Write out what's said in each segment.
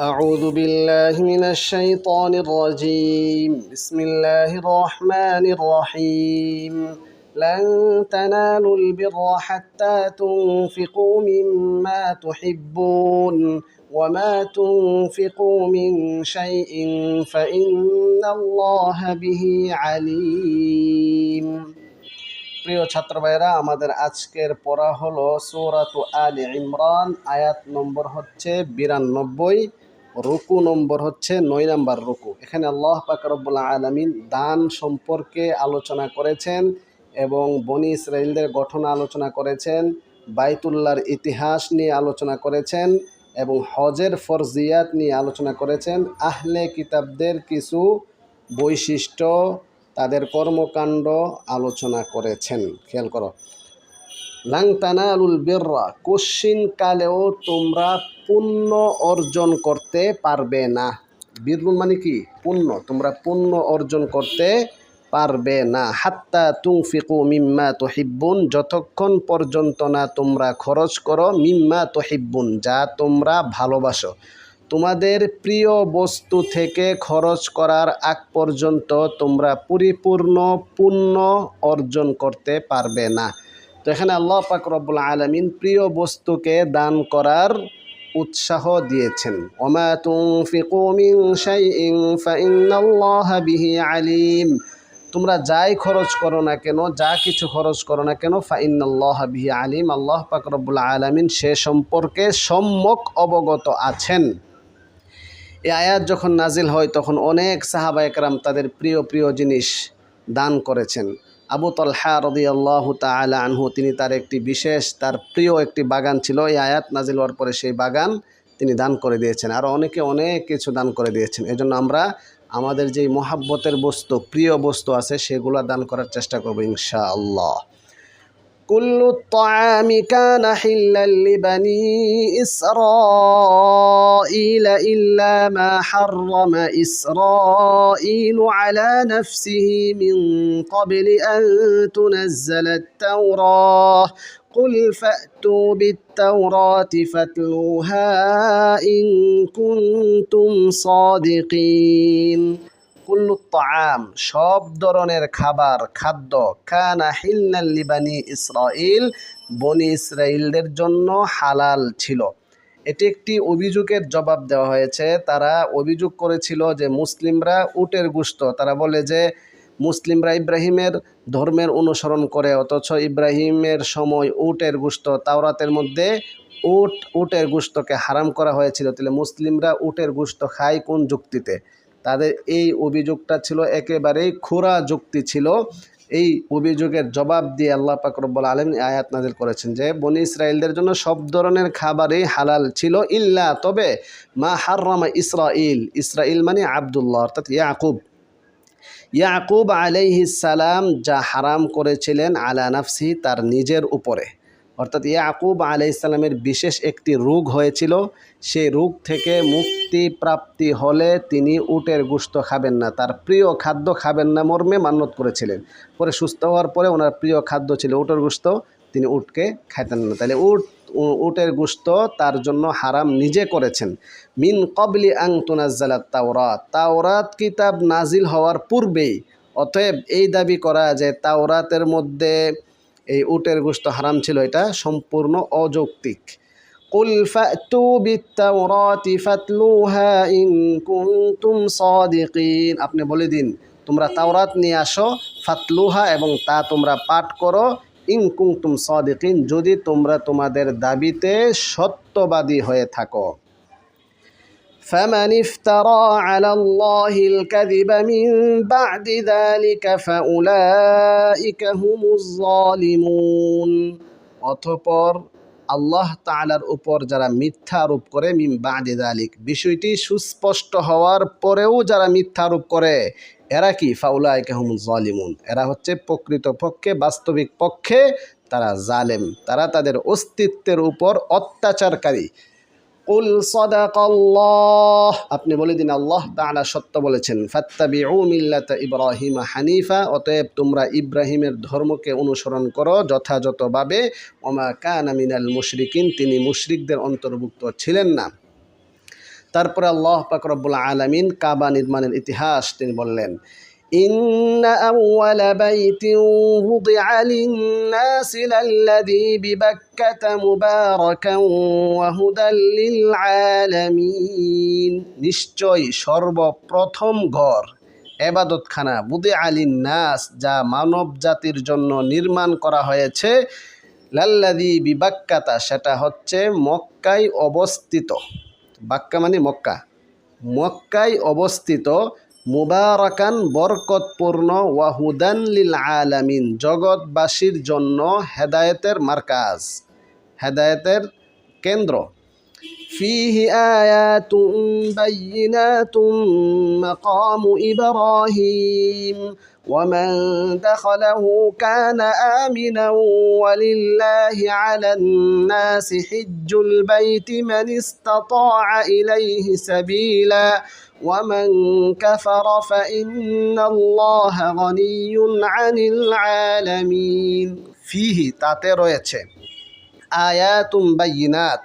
أعوذ بالله من الشيطان الرجيم بسم الله الرحمن الرحيم لن تنالوا البر حتى تنفقوا مما تحبون وما تنفقوا من شيء فإن الله به عليم প্রিয় ছাত্র ভাইরা আমাদের আজকের পড়া হলো সৌরাতু আলী ইমরান আয়াত নম্বর হচ্ছে বিরানব্বই রুকু নম্বর হচ্ছে নয় নম্বর রুকু। এখানে আল্লাহ পাক রব্বুল আলমিন দান সম্পর্কে আলোচনা করেছেন এবং বনি ইসরায়েলদের গঠন আলোচনা করেছেন বাইতুল্লার ইতিহাস নিয়ে আলোচনা করেছেন এবং হজের ফরজিয়াত নিয়ে আলোচনা করেছেন। আহলে কিতাবদের কিছু বৈশিষ্ট্য, তাদের কর্মকাণ্ড আলোচনা করেছেন। খেয়াল করো। লাংতানা আলুল বিররা কোশ্চিন কালেও তোমরা পুণ্য অর্জন করতে পারবে না। বীরুল মানে কি? পুণ্য। তোমরা পুণ্য অর্জন করতে পারবে না। হাত্তা তুংফিকু মিম্মা তোহিব্বুন। যতক্ষণ পর্যন্ত না তোমরা খরচ করো, মিম্মা তোহিব্বুন, যা তোমরা ভালোবাসো। তোমাদের প্রিয় বস্তু থেকে খরচ করার আগ পর্যন্ত তোমরা পরিপূর্ণ পুণ্য অর্জন করতে পারবে না। তো এখানে আল্লাহ পাক রব্বুল আলমিন প্রিয় বস্তুকে দান করার উৎসাহ দিয়েছেন। আলিম। তোমরা যাই খরচ করো না কেন, যা কিছু খরচ করো না কেন, ফাইন্নাল্লাহ বিহি আলিম। আল্লাহ পাক রব্বুল আলমিন সে সম্পর্কে সম্যক অবগত আছেন। এই আয়াত যখন নাজিল হয়, তখন অনেক সাহাবা একরাম তাদের প্রিয় প্রিয় জিনিস দান করেছেন। আবু তলহা রদি আল্লাহ তালা আনহু, তিনি তার একটি বিশেষ, তার প্রিয় একটি বাগান ছিল। এই আয়াত নাজিল হওয়ার পরে সেই বাগান তিনি দান করে দিয়েছেন। আরও অনেকে অনেক কিছু দান করে দিয়েছেন। এজন্য আমরা আমাদের যেই মহাব্বতের বস্তু, প্রিয় বস্তু আছে, সেগুলো দান করার চেষ্টা করব ইনশা আল্লাহ كل الطعام كان حلا لبني إسرائيل إلا ما حرم إسرائيل على نفسه من قبل أن تنزل التوراة. قل فأتوا بالتوراة فاتلوها إن كنتم صادقين. কুল্লু সব ধরনের খাবার, খাদ্য, কানা হিল্লাল্লি বানি ইসরাইল বনি ইসরাইলদের জন্য হালাল ছিল। এটি একটি অভিযোগের জবাব দেওয়া হয়েছে। তারা অভিযোগ করেছিল যে মুসলিমরা উটের গুস্ত, তারা বলে যে মুসলিমরা ইব্রাহিমের ধর্মের অনুসরণ করে, অথচ ইব্রাহিমের সময় উটের গুস্ত, তাওরাতের মধ্যে উট, উটের গুস্তকে হারাম করা হয়েছিল। তাহলে মুসলিমরা উটের গুস্ত খায় কোন যুক্তিতে? তাদের এই অভিযোগটা ছিল একেবারেই খোরা যুক্তি ছিল। এই অভিযোগের জবাব দিয়ে আল্লাহ পাকরব্বুল আলম আয়াত নাজিল করেছেন যে, বনি ইসরায়েলদের জন্য সব ধরনের খাবারই হালাল ছিল, ইল্লা তবে মা হাররামা ইসরাইল ইসরাইল মানে আবদুল্লাহ, অর্থাৎ ইয়াকুব। ইয়াকুব সালাম যা হারাম করেছিলেন আলা নাফসি তার নিজের উপরে। অর্থাৎ ইয়াকুব আলাইসাল্লামের বিশেষ একটি রোগ হয়েছিল। সেই রোগ থেকে মুক্তি প্রাপ্তি হলে তিনি উটের গুস্ত খাবেন না, তার প্রিয় খাদ্য খাবেন না, মর্মে মান্যত করেছিলেন। পরে সুস্থ হওয়ার পরে ওনার প্রিয় খাদ্য ছিল উটের গুস্ত তিনি উটকে খাইতেন না। তাহলে উট উটের গুস্ত তার জন্য হারাম নিজে করেছেন। মিন কবলি আং তুনাজ্জালাত তাওরাত তাওরাত কিতাব নাজিল হওয়ার পূর্বেই। অতএব এই দাবি করা যে তাওরাতের মধ্যে এই উটের গোস্ত হারাম ছিল এটা সম্পূর্ণ অযৌক্তিক قل فأتوا بالتوراة فاتلوها إن كنتم صادقين আপনি বলে দিন তোমরা তাওরাত নিয়ে আসো ফাতলুহা এবং তা তোমরা পাঠ করো ইন কুমতুম সদিকিন যদি তোমরা তোমাদের দাবিতে সত্যবাদী হয়ে থাকো فمن افترى على الله الكذب من بعد ذلك فأولئك هم الظالمون অতপর আল্লাহ তালার উপর যারা মিথ্যা আরোপ করে মিম বাদে দালিক বিষয়টি সুস্পষ্ট হওয়ার পরেও যারা মিথ্যা আরোপ করে এরা কি ফাউলাইক হুম জালিমুন এরা হচ্ছে প্রকৃত পক্ষে বাস্তবিক পক্ষে তারা জালেম তারা তাদের অস্তিত্বের উপর অত্যাচারকারী কুল সদাকাল্লাহ। আপনি বলে দিন, আল্লাহ তাআলা সত্য বলেছেন, ফাত্তাবিউ মিল্লাতা ইব্রাহিম হানিফা, অতএব তোমরা ইব্রাহিমের ধর্মকে অনুসরণ করো যথাযথভাবে। ওমা কানা মিনাল মুশরিকিন, তিনি মুশরিকদের অন্তর্ভুক্ত ছিলেন না। তারপরে আল্লাহ পাক রব্বুল আলামিন কাবা নির্মাণের ইতিহাস তিনি বললেন إن أول بيت وضع للناس للذي ببكة مباركا وهدى للعالمين নিশ্চয় সর্বপ্রথম ঘর এবাদতখানা বুদে আলিন নাস যা মানব জাতির জন্য নির্মাণ করা হয়েছে লাল্লাদি বিবাক্কাতা সেটা হচ্ছে মক্কায় অবস্থিত বাক্কা মানে মক্কা মক্কায় অবস্থিত মুবারাকান বরকতপূর্ণ ওয়াহুদান লিল আলামিন জগৎবাসীর জন্য হেদায়েতের মার্কাজ হেদায়েতের কেন্দ্র فيه آيات بينات مقام إبراهيم ومن دخله كان آمنا ولله على الناس حج البيت من استطاع إليه سبيلا ومن كفر فإن الله غني عن العالمين فيه তাতে রয়েছে আয়াতুম বাইনাত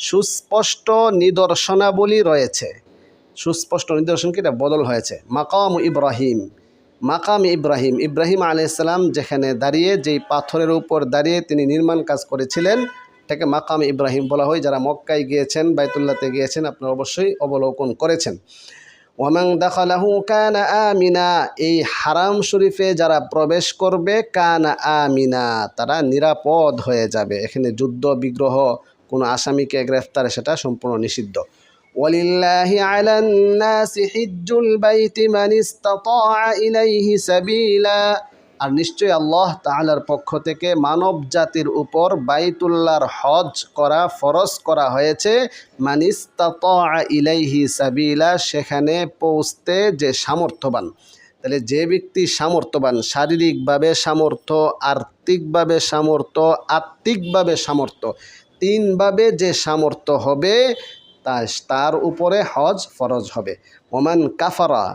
সুস্পষ্ট নিদর্শনাবলী রয়েছে সুস্পষ্ট নিদর্শন কি এটা বদল হয়েছে মাকাম ইব্রাহিম মাকাম ইব্রাহিম ইব্রাহিম আলাইসালাম যেখানে দাঁড়িয়ে যেই পাথরের উপর দাঁড়িয়ে তিনি নির্মাণ কাজ করেছিলেন এটাকে মাকাম ইব্রাহিম বলা হয়। যারা মক্কায় গিয়েছেন, বাইতুল্লাতে গিয়েছেন, আপনারা অবশ্যই অবলোকন করেছেন। ওয়ামাং দাখালাহু কানা আমিনা, এই হারাম শরীফে যারা প্রবেশ করবে, কানা আমিনা, তারা নিরাপদ হয়ে যাবে। এখানে যুদ্ধ, বিগ্রহ, কোনো আসামিকে গ্রেফতার, সেটা সম্পূর্ণ নিষিদ্ধ। ওয়ালিল্লাহি আলান নাসি হিজ্জুল বাইতি মান ইসতাতাআ ইলাইহি আর নিশ্চয়ই আল্লাহ তাআলার পক্ষ থেকে মানব জাতির উপর বাইতুল্লাহর হজ করা, ফরজ করা হয়েছে। মানিস্তাতাআ ইলাইহি সাবিলা, সেখানে পৌঁছতে যে সামর্থ্যবান, তাহলে যে ব্যক্তি সামর্থ্যবান, শারীরিকভাবে সামর্থ্য, আর্থিকভাবে সামর্থ্য, আত্মিকভাবে সামর্থ্য, তিনভাবে যে সামর্থ্য হবে, তা তার উপরে হজ ফরজ হবে। ওমান কাফারা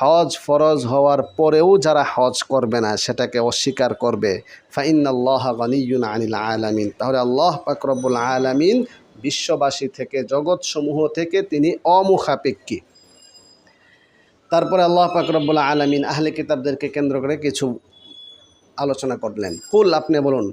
হজ ফরজ হওয়ার পরেও যারা হজ করবে না, সেটাকে অস্বীকার করবে। ফাইনাল্লাহ গানিউন আনিল আলামিন। তাহলে আল্লাহ পাকরবুল আলামিন বিশ্ববাসী থেকে, জগৎসমূহ থেকে তিনি অমুখাপেক্ষী। তারপরে আল্লাহ পাকরবুল আলামিন আহলে কিতাবদেরকে কেন্দ্র করে কিছু আলোচনা করলেন। কুল, আপনি বলুন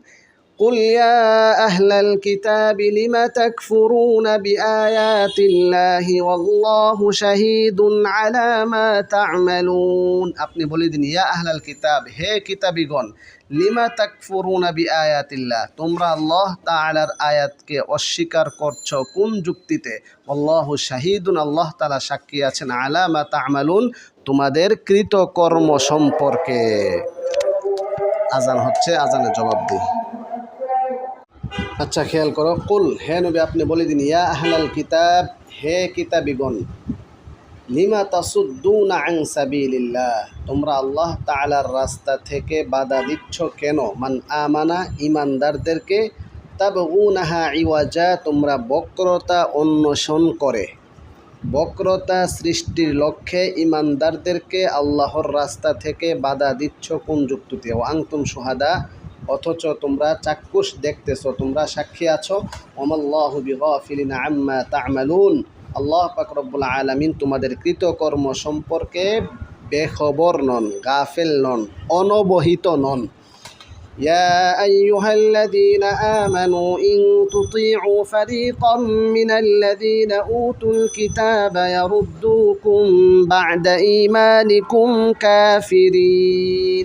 قل يا أهل الكتاب لم تكفرون بآيات الله والله شهيد على ما تعملون আপনি বলে দিন ইয়া আহলাল কিতাব হে কিতাবিগণ লিমা তাকফুরুনা বিআয়াতিল্লাহ তোমরা আল্লাহ তাআলার আয়াতকে অস্বীকার করছো কোন যুক্তিতে আল্লাহু শাহিদুন আল্লাহ তাআলা সাক্ষী আছেন আলা মা তা'মালুন তোমাদের কৃতকর্ম সম্পর্কে আজান হচ্ছে আজানের জবাব দিই আচ্ছা খেয়াল করো। কুল, হে নবী, আপনি বলে দিন, ইয়া আহলাল কিতাব, হে কিতাবিগণ, লিমা তাসুদ্দুনা আন সাবিলিল্লাহ, তোমরা আল্লাহ তাআলার রাস্তা থেকে বাধা দিচ্ছ কেন? মান আমানা ইমানদারদেরকে তাবগুনাহা ইওয়াজা, তোমরা বক্রতা অন্বেষণ করে। বক্রতা সৃষ্টির লক্ষ্যে ইমানদারদেরকে আল্লাহর রাস্তা থেকে বাধা দিচ্ছ কোন যুক্তিতে? ও আংতুম সুহাদা অথচ তোমরা চাক্ষুষ দেখতেছো তোমরা সাক্ষী আছো ওমাল্লাহ বিগফিলিন আম্মা তা'মালুন আল্লাহ পাক রব্বুল আলামিন তোমাদের কৃতকর্ম সম্পর্কে বেখবর নন গাফেল নন অনবহিত নন يا أيها الذين آمنوا إن تطيعوا فريقا من الذين أوتوا الكتاب يردوكم بعد إيمانكم كافرين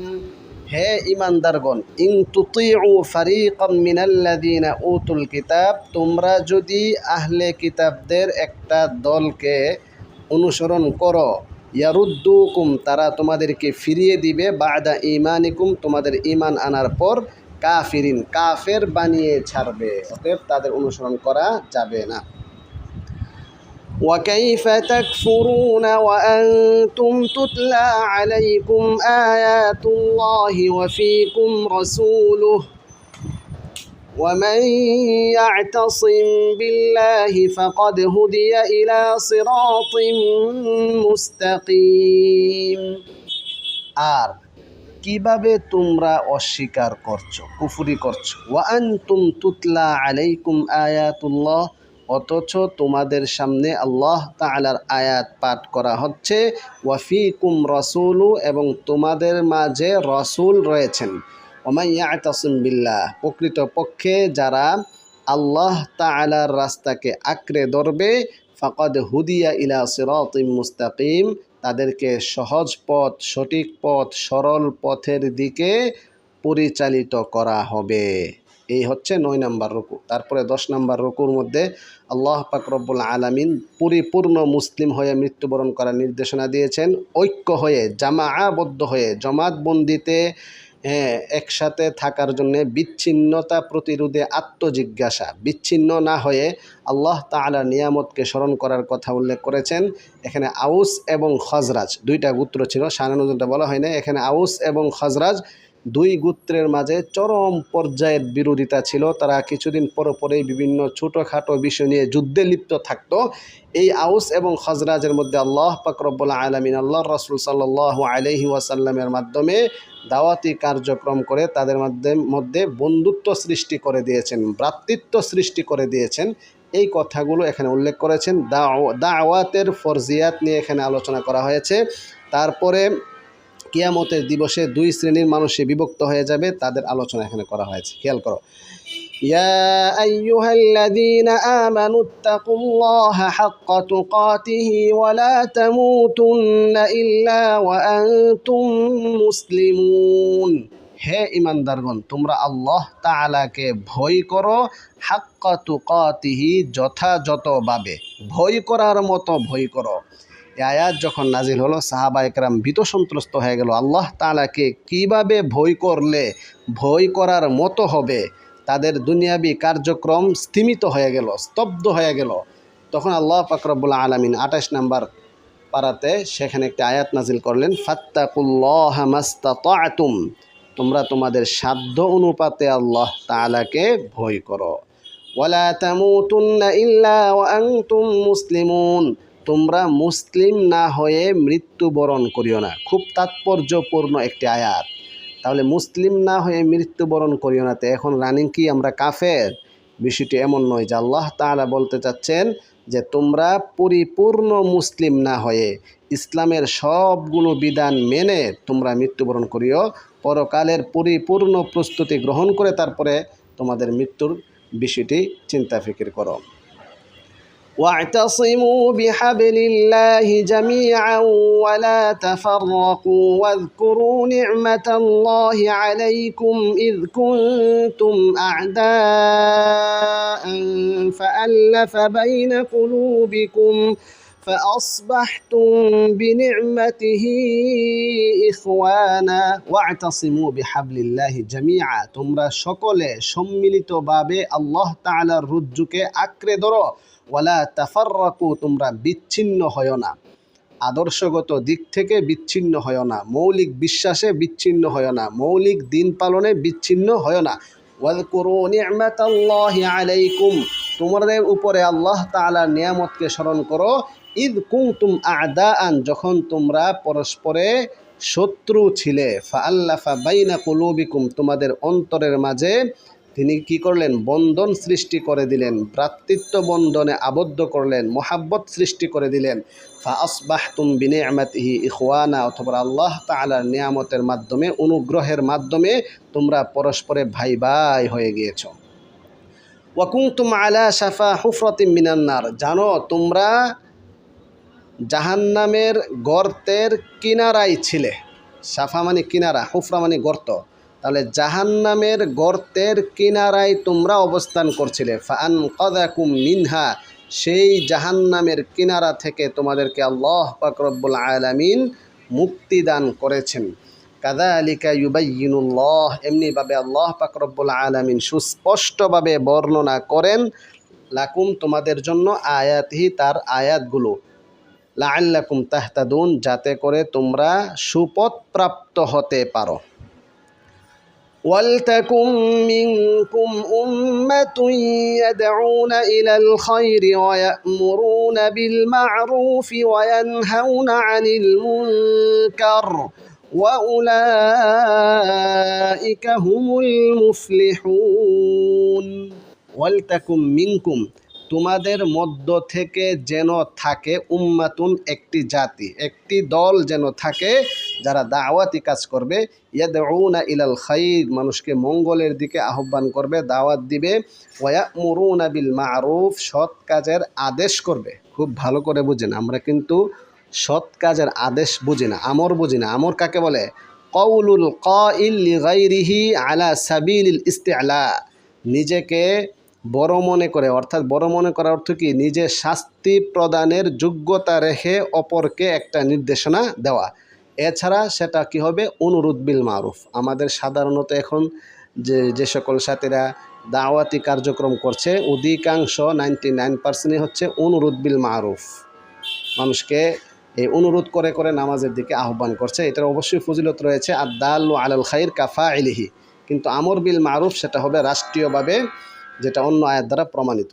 হে ইমানদারগণ ইং তুতিউ ফারিকাম মিনাল্লাযিনা উতুল কিতাব, তোমরা যদি আহলে কিতাবদের একটা দলকে অনুসরণ করো, ইয়ারুদ্দুকুম, তারা তোমাদেরকে ফিরিয়ে দিবে, বাদা ইমানিকুম তোমাদের ইমান আনার পর কাফিরিন, কাফের বানিয়ে ছাড়বে, অতএব তাদের অনুসরণ করা যাবে না। وكيف تكفرون وأنتم تتلى عليكم آيات الله وفيكم رسوله ومن يعتصم بالله فقد هدي إلى صراط مستقيم আর কিভাবে তোমরা অস্বীকার করছো কুফুরি করছো ওয়ান তুম তুতলা আলাইকুম আয়াতুল্লাহ অথচ তোমাদের সামনে আল্লাহ তাআলার আয়াত পাঠ করা হচ্ছে, ওয়াফিকুম রসুলু এবং তোমাদের মাঝে রসুল রয়েছেন। ওমাইয়া ওমাইয়াতাসিম বিল্লাহ, প্রকৃতপক্ষে যারা আল্লাহ তাআলার রাস্তাকে আঁকড়ে ধরবে, ফাকাদ হুদিয়া ইলা সিরাতিম মুস্তাকিম, তাদেরকে সহজ পথ, সঠিক পথ, সরল পথের দিকে পরিচালিত করা হবে। এই হচ্ছে নয় নাম্বার রুকু। তারপরে দশ নম্বর রুকুর মধ্যে আল্লাহ রব্বুল আলামিন পরিপূর্ণ মুসলিম হয়ে মৃত্যুবরণ করার নির্দেশনা দিয়েছেন। ঐক্য হয়ে, জামাআবদ্ধ হয়ে জমাতবন্দিতে হ্যাঁ একসাথে থাকার জন্য বিচ্ছিন্নতা প্রতিরোধে আত্মজিজ্ঞাসা, বিচ্ছিন্ন না হয়ে আল্লাহ তাআলার নিয়ামতকে স্মরণ করার কথা উল্লেখ করেছেন। এখানে আউস এবং খজরাজ, দুইটা গোত্র ছিল সানানুজনটা বলা হয় না, এখানে আউস এবং খজরাজ দুই গোত্রের মাঝে চরম পর্যায়ের বিরোধিতা ছিল। তারা কিছুদিন পর পরেই বিভিন্ন ছোটোখাটো বিষয় নিয়ে যুদ্ধে লিপ্ত থাকত। এই আউস এবং খজরাজের মধ্যে আল্লাহ পাকরবুল্লা আলমিন আল্লাহ রসুল সাল্লাহ আলহি ওয়াসাল্লামের মাধ্যমে দাওয়াতি কার্যক্রম করে তাদের মধ্যে মধ্যে বন্ধুত্ব সৃষ্টি করে দিয়েছেন, ভ্রাতৃত্ব সৃষ্টি করে দিয়েছেন। এই কথাগুলো এখানে উল্লেখ করেছেন। দাওয়াতের ফরজিয়াত নিয়ে এখানে আলোচনা করা হয়েছে। তারপরে কিয়ামতের দিবসে দুই শ্রেণীর মানুষে বিভক্ত হয়ে যাবে তাদের আলোচনা এখানে করা হয়েছে খেয়াল করো يا أيها الذين آمنوا اتقوا الله حق تقاته ولا تموتن إلا وأنتم মুসলিমুন হে ইমানদারগণ তোমরা আল্লাহ তাআলাকে ভয় করো হাক্কা তুকাতিহি যথাযথভাবে ভয় করার মতো ভয় করো আয়াত যখন নাজিল হলো, সাহাবা একরাম ভীত সন্ত্রস্ত হয়ে গেল। আল্লাহ তালাকে কীভাবে ভয় করলে ভয় করার মতো হবে? তাদের দুনিয়াবি কার্যক্রম স্থিমিত হয়ে গেল, স্তব্ধ হয়ে গেল। তখন আল্লাহ ফাকরবুল্লা আলমিন আঠাশ নাম্বার পাড়াতে সেখানে একটি আয়াত নাজিল করলেন, ফাত্তাকুল্লাহ মাস্তাতুম তোমরা তোমাদের সাধ্য অনুপাতে আল্লাহ তালাকে ভয় করো। ওয়ালা তামুতুন্না ইল্লা ওয়া আনতুম মুসলিমুন তোমরা মুসলিম না হয়ে মৃত্যুবরণ করিও না। খুব তাৎপর্যপূর্ণ একটি আয়াত। তাহলে মুসলিম না হয়ে মৃত্যুবরণ করিও না তো এখন রানিং কি? আমরা কাফের। বিষয়টি এমন নয় যে আল্লাহ তাআলা বলতে চাচ্ছেন যে তোমরা পরিপূর্ণ মুসলিম না হয়ে ইসলামের সবগুলো বিধান মেনে তোমরা মৃত্যুবরণ করিও। পরকালের পরিপূর্ণ প্রস্তুতি গ্রহণ করে তারপরে তোমাদের মৃত্যুর বিষয়টি চিন্তা ফিকির করো। واعتصموا بحبل الله جميعا ولا تفرقوا واذكروا نعمة الله عليكم إذ كنتم أعداء فألف بين قلوبكم فأصبحتم بنعمته إخوانا واعتصموا بحبل الله جميعا তোমরা সকলে সম্মিলিতভাবে আল্লাহ তাআলার রুজ্জুকে আঁকড়ে ধরো ওয়ালা তাফাররাকু, তোমরা বিচ্ছিন্ন হয় না। আদর্শগত দিক থেকে বিচ্ছিন্ন হয় না। মৌলিক বিশ্বাসে বিচ্ছিন্ন হয় না। মৌলিক দিন পালনে বিচ্ছিন্ন হয় না। আলাইকুম, তোমাদের উপরে আল্লাহ তাআলার নিয়ামতকে স্মরণ করো। ঈদ কুনতুম আদাআন, যখন তোমরা পরস্পরে শত্রু ছিলে। ফা আল্লাফা বাইনা কুলুবিকুম, তোমাদের অন্তরের মাঝে তিনি কি করলেন? বন্ধন সৃষ্টি করে দিলেন, ভ্রাতৃত্ব বন্ধনে আবদ্ধ করলেন, মোহাব্বত সৃষ্টি করে দিলেন। ফা আসবাহ তুম বিনে আমাতিহি ইখওয়ানা, অথবা আল্লাহ তালার নিয়ামতের মাধ্যমে, অনুগ্রহের মাধ্যমে তোমরা পরস্পরে ভাই ভাই হয়ে গিয়েছ। ওয়াকুংতুম আলা শাফা হুফরতিম মিনান্নার জানো তোমরা জাহান্নামের গর্তের কিনারায় ছিলে। সাফা মানে কিনারা, হুফরা মানে গর্ত। তাহলে জাহান্নামের গর্তের কিনারায় তোমরা অবস্থান করছিলে। ফান কদাকুম মিনহা, সেই জাহান্নামের কিনারা থেকে তোমাদেরকে আল্লাহ পাকরব্বুল আলামিন মুক্তি দান করেছেন। কাদা আলিকা ইউবাইনুল্লাহ এমনিভাবে আল্লাহ পাকরব্বুল আলামিন সুস্পষ্টভাবে বর্ণনা করেন, লাকুম তোমাদের জন্য আয়াতহি তার আয়াতগুলো। লাআল্লাকুম তাহতাদুন, যাতে করে তোমরা সুপথ প্রাপ্ত হতে পারো। ولتكن منكم أمة يدعون إلى الخير ويأمرون بالمعروف وينهون عن المنكر وأولئك هم المفلحون ولتكن منكم তোমাদের মধ্য থেকে যেন থাকে উম্মাতুন একটি জাতি একটি দল যেন থাকে যারা দাওয়াতি কাজ করবে, ইয়াদউনা ইলাল খাইর, মানুষকে মঙ্গলের দিকে আহ্বান করবে, দাওয়াত দিবে ওয়ায়ামুরুনা বিল মারুফ, সৎ কাজের আদেশ করবে। খুব ভালো করে বুঝেন, আমরা কিন্তু সৎ কাজের আদেশ বুঝি না, আমর বুঝি না। আমর কাকে বলে? কৌলুল কাইল লিগাইরিহি আলা সাবিলিল ইস্তিআলা নিজেকে বড় মনে করে, অর্থাৎ বড় মনে করার অর্থ কি? নিজে শাস্তি প্রদানের যোগ্যতা রেখে অপরকে একটা নির্দেশনা দেওয়া। এছাড়া সেটা কি হবে? অনুরোধ বিল মারুফ। আমাদের সাধারণত এখন যে যে সকল সাথীরা দাওয়াতি কার্যক্রম করছে, অধিকাংশ নাইনটি নাইন পার্সেন্টই হচ্ছে অনুরোধ বিল মারুফ। মানুষকে এই অনুরোধ করে করে নামাজের দিকে আহ্বান করছে। এটার অবশ্যই ফজিলত রয়েছে আর দাল আলাল খাইর কাফা ইলিহি কিন্তু আমর বিল মারুফ সেটা হবে রাষ্ট্রীয়ভাবে, যেটা অন্য আয়ের দ্বারা প্রমাণিত।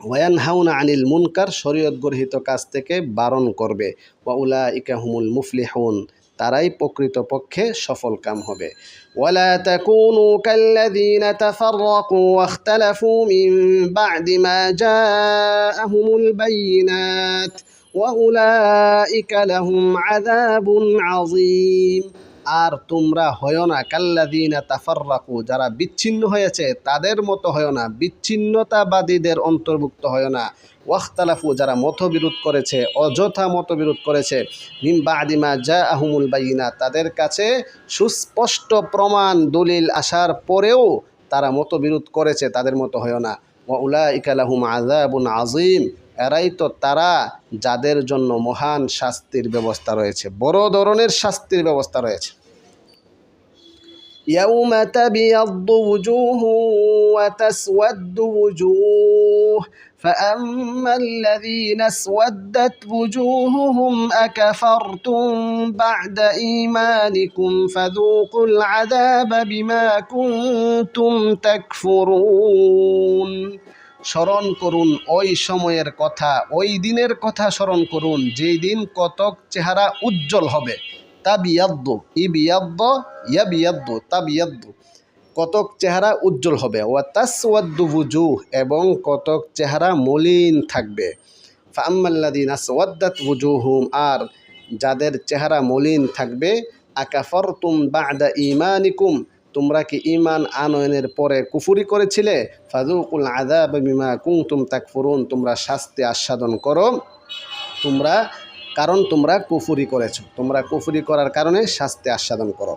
ওয়ান হাউনা আনিল মুনকার শরীয়ত গর্হিত কাজ থেকে বারণ করবে ওয়াউলা ইকাহুমুল মুফলিহুন তারাই প্রকৃতপক্ষে সফল কাম হবে ولا تكونوا كالذين تفرقوا واختلفوا من بعد ما جاءهم البينات وأولئك لهم عذاب عظيم আর তোমরা হয় না কাল্লাদিনা তাফাররাকু, যারা বিচ্ছিন্ন হয়েছে, তাদের মতো হয় না, বিচ্ছিন্নতাবাদীদের অন্তর্ভুক্ত হয় না। ওয়াখতালাফু, যারা মতবিরোধ করেছে, অযথা মতবিরোধ করেছে নিম্বা আদিমা যা আহমুল বাইনা তাদের কাছে সুস্পষ্ট প্রমাণ, দলিল আসার পরেও তারা মতবিরোধ করেছে, তাদের মতো হয় না। ওয়া ইকালাহুম আজাবুন আজিম এরাই তো তারা যাদের জন্য মহান শাস্তির ব্যবস্থা রয়েছে, বড় ধরনের শাস্তির ব্যবস্থা রয়েছে। يوم تبيض وجوه وتسود وجوه فأما الذين اسودت وجوههم أكفرتم بعد إيمانكم فذوقوا العذاب بما كنتم تكفرون স্মরণ করুন ওই সময়ের কথা ওই দিনের কথা স্মরণ করুন যেই দিন কতক চেহারা উজ্জ্বল হবে তাবিয়াদ্দ, ইবিয়াদ্দ, ইয়াবিয়াদ্দ, তাবিয়াদ্দ। কতক চেহারা উজ্জ্বল হবে। ওয়া তাসওয়াদ্দু বুজুহ এবং কতক চেহারা মলিন থাকবে। ফাম্মাল্লাদিন আসওয়াদ্দাত বুজুহুম আর যাদের চেহারা মলিন থাকবে, আকাফরতুম বাদা ইমানিকুম তোমরা কি ইমান আনয়নের পরে কুফুরি করেছিলে? ফাজুকুল আদাব বিমা কুংতুম তাকফুরুন, তোমরা শাস্তি আস্বাদন করো। তোমরা কারণ তোমরা কুফুরি করেছো তোমরা কুফুরি করার কারণে শাস্তি আস্বাদন করো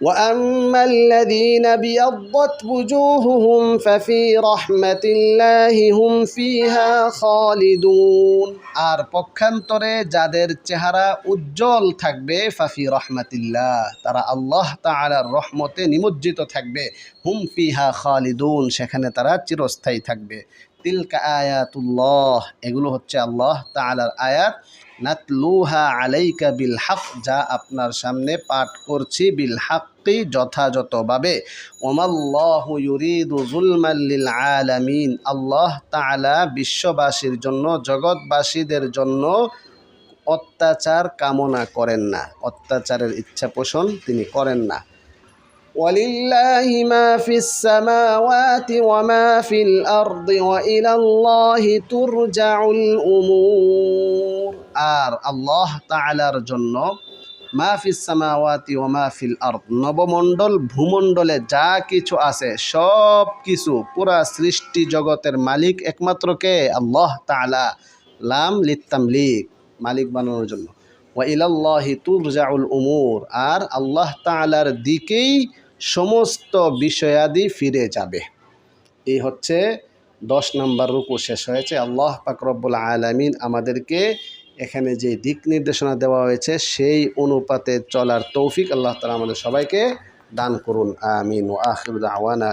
وأما الذين ابيضت وجوههم ففي رحمة الله هم فيها خالدون আর পক্ষান্তরে যাদের চেহারা উজ্জ্বল থাকবে ফাফি রহমাতিল্লাহ তারা আল্লাহ তাআলার রহমতে নিমজ্জিত থাকবে হুম ফিহা খালিদুন সেখানে তারা চিরস্থায়ী থাকবে তিলকা আয়াতুল্লাহ, এগুলো হচ্ছে আল্লাহ তাআলার আয়াত। নাতলুহা আলাইকা বিল হক যা আপনার সামনে পাঠ করছি বিল হাক্কি যথাযথভাবে। ওমাল্লাহু আলামিন আল্লাহ তাআলা বিশ্ববাসীর জন্য, জগৎবাসীদের জন্য অত্যাচার কামনা করেন না। অত্যাচারের ইচ্ছা পোষণ তিনি করেন না। ولله ما في السماوات وما في الأرض وإلى الله ترجع الأمور আর আল্লাহ তাআলার জন্য মা ফিস সামাওয়াতি ওয়া মা ফিল আরদ নবমণ্ডল ভূমণ্ডলে যা কিছু আছে সব কিছু পুরা সৃষ্টি জগতের মালিক একমাত্র কে আল্লাহ তাআলা লাম লিত্তামলিক মালিক বানানোর জন্য ওয়া ইলাল্লাহি তুরজাউল উমুর আর আল্লাহ তাআলার দিকেই সমস্ত বিষয়াদি ফিরে যাবে। এই হচ্ছে দশ নম্বর রুকু শেষ হয়েছে। আল্লাহ পাকরব্বুল আলমিন আমাদেরকে এখানে যে দিক নির্দেশনা দেওয়া হয়েছে, সেই অনুপাতে চলার তৌফিক আল্লাহ তালা আমাদের সবাইকে দান করুন। আমিন। ও আওয়ানা